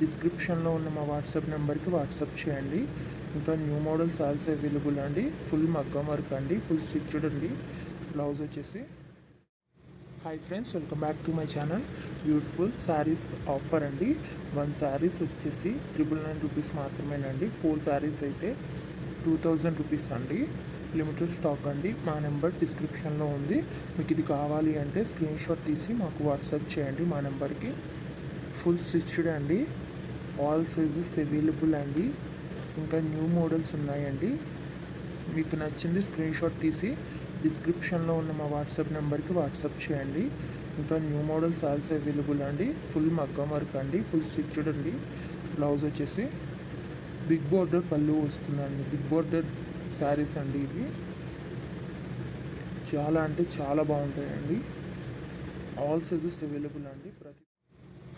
డిస్క్రిప్షన్లో ఉన్న మా వాట్సాప్ నెంబర్కి వాట్సాప్ చేయండి. ఇంకా న్యూ మోడల్స్ ఆల్సో అవైలబుల్ అండి. ఫుల్ మగ్గం వర్క్ అండి. ఫుల్ స్టిచ్డ్ అండి. బ్లౌజ్ వచ్చేసి. Hi friends welcome back to my channel beautiful sarees offer అండి. వన్ శారీస్ వచ్చేసి ట్రిపుల్ నైన్ రూపీస్ మాత్రమేనండి. ఫోర్ శారీస్ అయితే టూ థౌజండ్ రూపీస్ అండి. లిమిటెడ్ స్టాక్ అండి. మా నెంబర్ డిస్క్రిప్షన్లో ఉంది. మీకు ఇది కావాలి అంటే స్క్రీన్ షాట్ తీసి మాకు వాట్సాప్ చేయండి మా నెంబర్కి. ఫుల్ స్టిచ్డ్ అండి. ఆల్ సైజెస్ అవైలబుల్ అండి. ఇంకా న్యూ మోడల్స్ ఉన్నాయండి. మీకు నచ్చింది స్క్రీన్ షాట్ తీసి డిస్క్రిప్షన్లో ఉన్న మా వాట్సాప్ నెంబర్కి వాట్సాప్ చేయండి. ఇంకా న్యూ మోడల్స్ ఆల్సో అవైలబుల్ అండి. ఫుల్ మగ్గం వర్క్ అండి. ఫుల్ స్టిచ్డ్ అండి. బ్లౌజ్ వచ్చేసి బిగ్ బోర్డర్ పళ్ళు వస్తుందండి. బిగ్ బోర్డర్ శారీస్ అండి ఇవి. చాలా అంటే చాలా బాగుంటాయండి. ఆల్ సైజెస్ అవైలబుల్ అండి. ప్రతి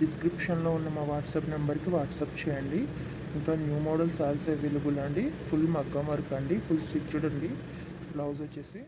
డిస్క్రిప్షన్లో ఉన్న మా వాట్సాప్ నెంబర్కి వాట్సాప్ చేయండి. ఇంకా న్యూ మోడల్స్ ఆల్సో అవైలబుల్ అండి. ఫుల్ మగ్గం వర్క్ అండి. ఫుల్ స్టిచ్డ్ అండి. బ్లౌజ్ వచ్చేసి